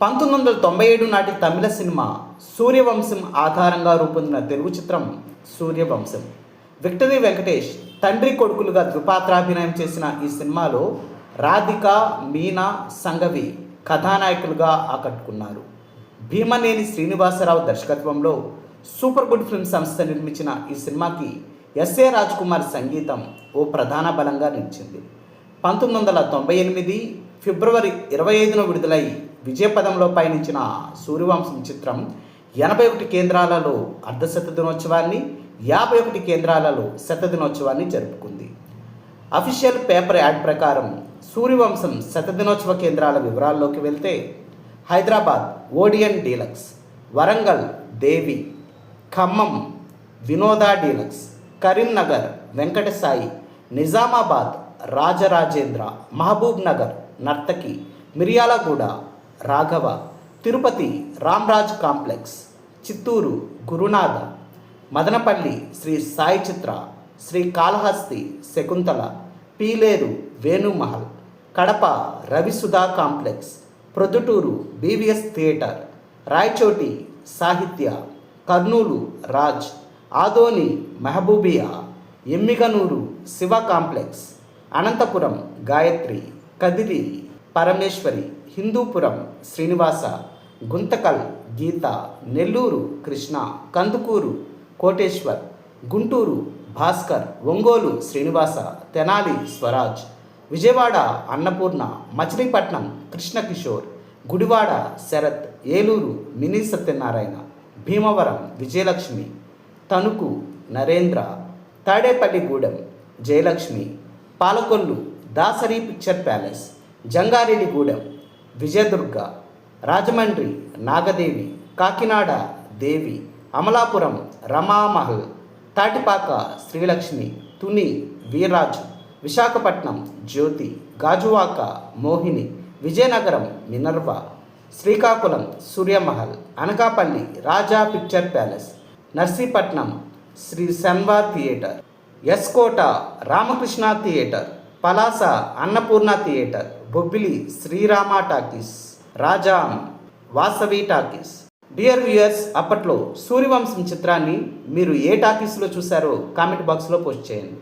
పంతొమ్మిది వందల తొంభై ఏడు నాటి తమిళ సినిమా సూర్యవంశం ఆధారంగా రూపొందిన తెలుగు చిత్రం సూర్యవంశం. విక్టరీ వెంకటేష్ తండ్రి కొడుకులుగా ద్విపాత్రాభినయం చేసిన ఈ సినిమాలో రాధిక మీనా సంగవి కథానాయకులుగా ఆకట్టుకున్నారు. భీమనేని శ్రీనివాసరావు దర్శకత్వంలో సూపర్ గుడ్ ఫిల్మ్ సంస్థ నిర్మించిన ఈ సినిమాకి ఎస్ఏ రాజ్ కుమార్ సంగీతం ఓ ప్రధాన బలంగా నిలిచింది. పంతొమ్మిది వందల తొంభై ఎనిమిది ఫిబ్రవరి ఇరవై ఐదున విడుదలై విజయపదంలో పయనించిన సూర్యవంశం చిత్రం ఎనభై ఒకటి కేంద్రాలలో అర్ధశత దినోత్సవాన్ని యాభై ఒకటి కేంద్రాలలో శత దినోత్సవాన్ని జరుపుకుంది. అఫీషియల్ పేపర్ యాడ్ ప్రకారం సూర్యవంశం శతదినోత్సవ కేంద్రాల వివరాల్లోకి వెళ్తే Hyderabad Odeon deluxe Warangal Devi Khammam Vinoda deluxe Karimnagar Venkatasai Nizamabad Rajarajendra Mahabub Nagar Nartaki Miryalaguda Raghava Tirupati Ramraj complex Chittoor Gurunatha Madanapalle Sri Sai Chitra Sri Kalahasti Shakuntala Pileru Venumahal Kadapa Ravisudha complex Proddatur BVS theatre Rayachoti Sahitya Kurnool Raj Adoni Mehboobia Emmiganur Shiva complex Anantapur Gayatri Kadiri Parameshwari Hindupur Srinivasa Guntakal Geetha Nellore Krishna Kandukur Koteshwar Guntur Bhaskar Ongole Srinivasa Tenali Swaraj Vijayawada Annapurna Machilipatnam Krishnakishore Gudivada Sarath Eluru mini Satyanarayana Bhimavaram Vijayalakshmi Tanuku Narendra Tadepalligudem Jayalakshmi Palakollu Dasari picture palace Jangareddygudem Vijayadurga Rajahmundry Nagadevi Kakinada Devi Amalapuram Ramamahal Tatipaka Srilakshmi Tuni Veerraju Visakhapatnam Jyothi Gajuwaka Mohini Vizianagaram Minerva Srikakulam Suryamahal Anakapalle Raja picture palace Narsipatnam Sri Shanva theatre S Kota Ramakrishna theatre Palasa Annapurna theatre Bobbili Srirama talkies Rajam Vasavi talkies. Dear viewers అప్పట్లో సూర్యవంశం చిత్రాన్ని మీరు ఏ టాకీస్లో చూశారో comment బాక్స్లో post చేయండి.